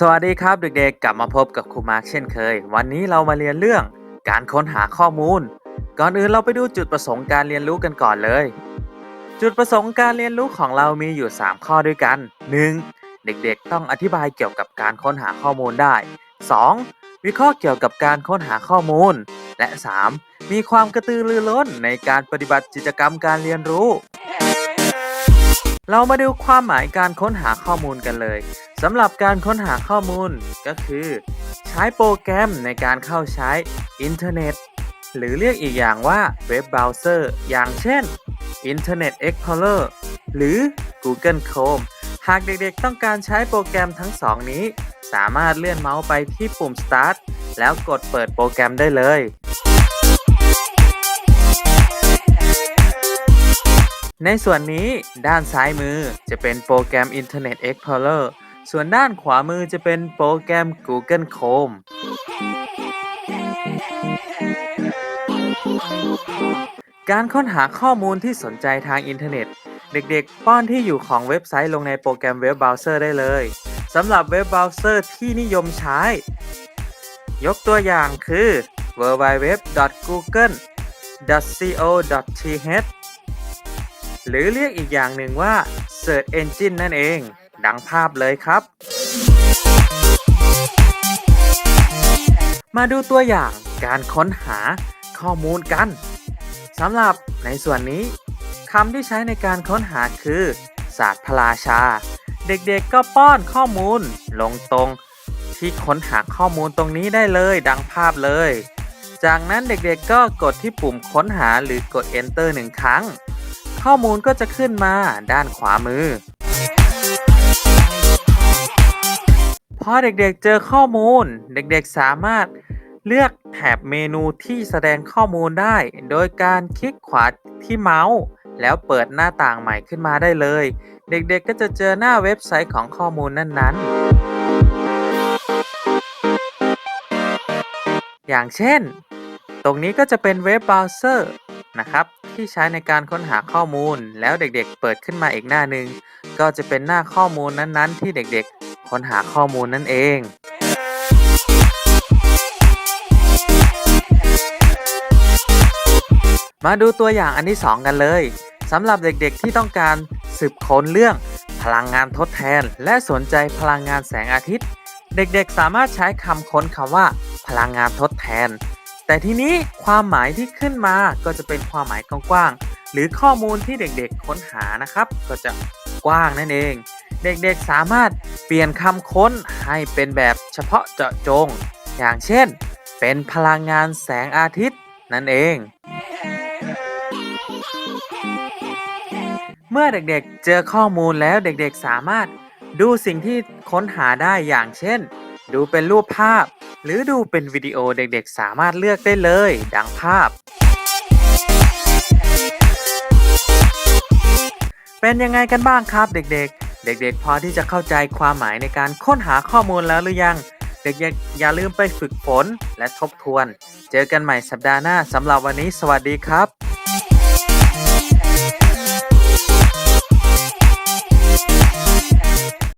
สวัสดีครับเด็กๆ กลับมาพบกับครูมาร์คเช่นเคย วันนี้เรามาเรียนเรื่องการค้นหาข้อมูล ก่อนอื่นเราไปดูจุดประสงค์การเรียนรู้กันก่อนเลย จุดประสงค์การเรียนรู้ของเรามีอยู่ 3 ข้อด้วยกัน 1. เด็กๆ ต้องอธิบายเกี่ยวกับการค้นหาข้อมูลได้ 2. วิเคราะห์เกี่ยวกับการค้นหาข้อมูล และ 3. มีความกระตือรือร้นในการปฏิบัติกิจกรรมการเรียนรู้ เรามาดูความหมายการค้นหาข้อมูลกันเลยสำหรับการค้นหาข้อมูลก็คือ ใช้โปรแกรมในการเข้าใช้อินเทอร์เน็ต หรือเรียกอีกอย่างว่าเว็บเบราว์เซอร์ อย่างเช่น Internet Explorer หรือ Google Chrome หากเด็กๆต้องการใช้โปรแกรมทั้งสองนี้ สามารถเลื่อนเมาส์ไปที่ปุ่ม Start แล้วกดเปิดโปรแกรมได้เลย ในส่วนนี้ด้านซ้ายมือจะเป็นโปรแกรม Internet Explorer ส่วนด้านขวามือจะเป็นโปรแกรม Google Chrome การค้นหาข้อมูลที่สนใจทางอินเทอร์เน็ต เด็กๆ ป้อนที่อยู่ของเว็บไซต์ลงในโปรแกรมเว็บเบราว์เซอร์ได้เลยสำหรับเว็บเบราว์เซอร์ที่นิยมใช้ ยกตัวอย่างคือ www.google.co.th หรือเรียกอีกอย่างหนึ่งว่า Search Engine นั่นเอง ดังภาพเลยครับ มาดูตัวอย่างการค้นหาข้อมูลกันสำหรับในส่วนนี้คำที่ใช้ในการค้นหาคือ ศาสตร์พราชา เด็กๆก็ป้อนข้อมูลลงตรงที่ค้นหาข้อมูลตรงนี้ได้เลยดังภาพเลย จากนั้นเด็กๆก็กดที่ปุ่มค้นหาหรือกด enter หนึ่งครั้ง ข้อมูลก็จะขึ้นมาด้านขวามือ พอเด็กๆเจอข้อมูล เด็กๆสามารถเลือกแถบเมนูที่แสดงข้อมูลได้ โดยการคลิกขวาที่เมาส์ แล้วเปิดหน้าต่างใหม่ขึ้นมาได้เลย เด็กๆก็จะเจอหน้าเว็บไซต์ของข้อมูลนั้นๆ อย่างเช่น ตรงนี้ก็จะเป็นเว็บเบราว์เซอร์นะครับ ที่ใช้ในการค้นหาข้อมูล แล้วเด็กๆ เปิดขึ้นมาอีกหน้าหนึ่งก็จะเป็นหน้าข้อมูลนั้นๆ ที่เด็กๆ ค้นหาข้อมูลนั่นเองมาดูตัวอย่างอันที่ 2 กันเลยสำหรับเด็กๆที่ต้องการสืบค้นเรื่อง พลังงานทดแทน และสนใจพลังงานแสงอาทิตย์ เด็กๆสามารถใช้คำค้นคำว่า พลังงานทดแทน แต่ทีนี้ความหมายที่ขึ้นมาก็จะเป็นความหมายกว้างๆหรือข้อมูลที่เด็กๆค้นหานะครับ ก็จะกว้างนั่นเอง เด็กๆสามารถเปลี่ยนคำค้นให้เป็นแบบเฉพาะเจาะจง อย่างเช่น เป็นพลังงานแสงอาทิตย์นั่นเอง เมื่อเด็กๆเจอข้อมูลแล้วเด็กๆสามารถดูสิ่งที่ค้นหาได้อย่างเช่น ดูเป็นรูปภาพ หรือดูเป็นวิดีโอเด็กๆสามารถเลือกได้เลย ดังภาพ เป็นยังไงกันบ้างครับเด็กๆ เด็กๆ พอที่จะเข้าใจความหมายในการค้นหาข้อมูลแล้วหรือยัง เด็กๆ อย่าลืมไปฝึกฝนและทบทวน เจอกันใหม่สัปดาห์หน้าสำหรับวันนี้สวัสดีครับ